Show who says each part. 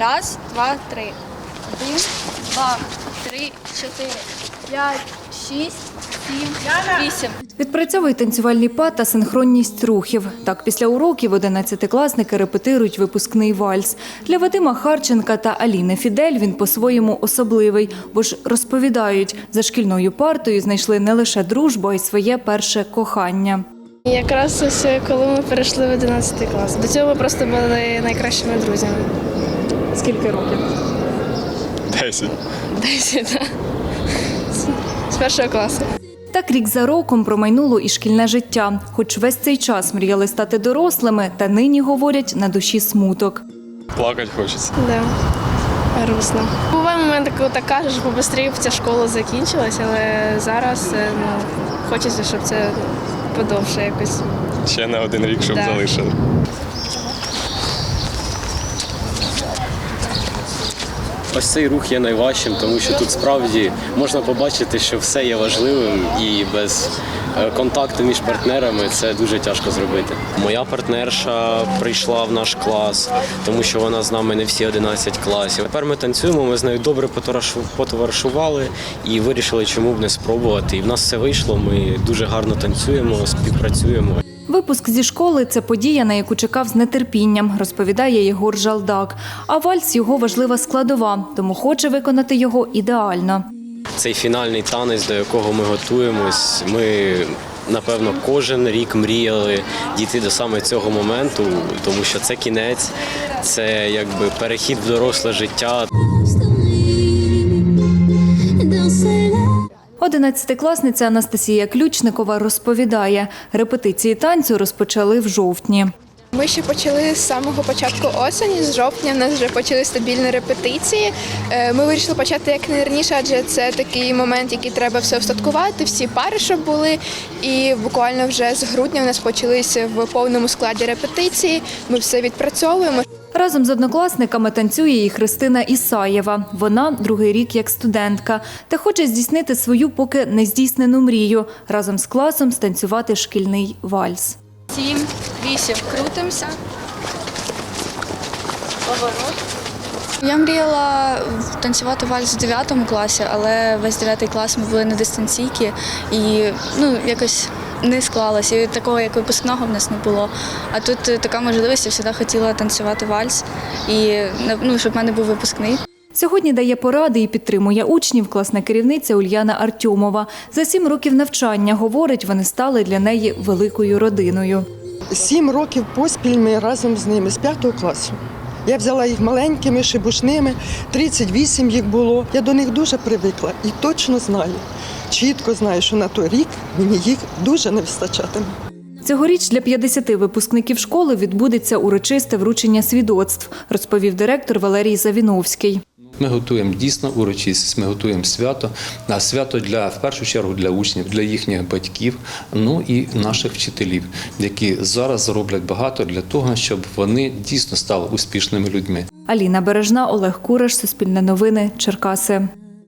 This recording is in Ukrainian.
Speaker 1: Раз, два, три. Один, два, три, чотири, п'ять, шість, сім, вісім.
Speaker 2: Відпрацьовує танцювальний пад та синхронність рухів. Так, після уроків одинадцятикласники репетирують випускний вальс. Для Вадима Харченка та Аліни Фідель він по-своєму особливий, бо ж розповідають, за шкільною партою знайшли не лише дружбу, а й своє перше кохання.
Speaker 3: Якраз ось коли ми перейшли в 11 клас. До цього ми просто були найкращими друзями.
Speaker 2: Скільки років?
Speaker 4: Десять.
Speaker 3: Десять, так. З- першого класу.
Speaker 2: Так рік за роком промайнуло і шкільне життя. Хоч весь цей час мріяли стати дорослими, та нині говорять на душі смуток.
Speaker 4: Плакати хочеться.
Speaker 3: Да. Грустно. Буває момент, коли так кажеш, побыстріше б ця школа закінчилась, але зараз е, ну, хочеться, щоб це подовше якось.
Speaker 4: Ще на один рік, щоб
Speaker 3: Да.
Speaker 4: залишили.
Speaker 5: Ось цей рух є найважчим, тому що тут справді можна побачити, що все є важливим і без е, контакту між партнерами це дуже тяжко зробити. Моя партнерша прийшла в наш клас, тому що вона з нами не всі 11 класів. Тепер ми танцюємо, ми з нею добре потоваришу- потоваришували і вирішили, чому б не спробувати. І в нас все вийшло. Ми дуже гарно танцюємо, співпрацюємо.
Speaker 2: Випуск зі школи це подія, на яку чекав з нетерпінням, розповідає Єгор Жалдак. А вальс його важлива складова, тому хоче виконати його ідеально.
Speaker 5: Цей фінальний танець, до якого ми готуємось. Ми напевно кожен рік мріяли дійти до саме цього моменту, тому що це кінець, це якби перехід в доросле життя.
Speaker 2: Одинадцятикласниця Анастасія Ключникова розповідає, репетиції танцю розпочали в жовтні.
Speaker 6: Ми ще почали з самого початку осені, з жовтня. В нас вже почали стабільні репетиції. Е, Ми вирішили почати як не адже це такий момент, який треба все встаткувати, всі пари, щоб були. І буквально вже з грудня в нас почалися в повному складі репетиції. Ми все відпрацьовуємо.
Speaker 2: Разом з однокласниками танцює і Христина Ісаєва. Вона другий рік як студентка та хоче здійснити свою поки не здійснену мрію разом з класом станцювати шкільний вальс.
Speaker 1: Сім, вісім. Крутимося. Поворот.
Speaker 7: Я мріяла танцювати вальс в 9 класі, але весь 9 клас ми були на дистанційці і ну, якось не склалося. І такого як випускного в нас не було. А тут така можливість, я завжди хотіла танцювати вальс і ну, щоб в мене був випускний.
Speaker 2: Сьогодні дає поради і підтримує учнів класна керівниця Ульяна Артьомова. За сім років навчання, говорить, вони стали для неї великою родиною.
Speaker 8: Сім років поспіль ми разом з ними, з п'ятого класу. Я взяла їх маленькими, шибушними, 38 їх було. Я до них дуже привикла і точно знаю, чітко знаю, що на той рік мені їх дуже не вистачатиме.
Speaker 2: Цьогоріч для 50 випускників школи відбудеться урочисте вручення свідоцтв, розповів директор Валерій Завіновський.
Speaker 9: Ми готуємо дійсно урочистість, ми готуємо свято, а свято для в першу чергу для учнів, для їхніх батьків, ну і наших вчителів, які зараз зроблять багато для того, щоб вони дійсно стали успішними людьми.
Speaker 2: Аліна Бережна, Олег Куриш, Суспільне новини, Черкаси.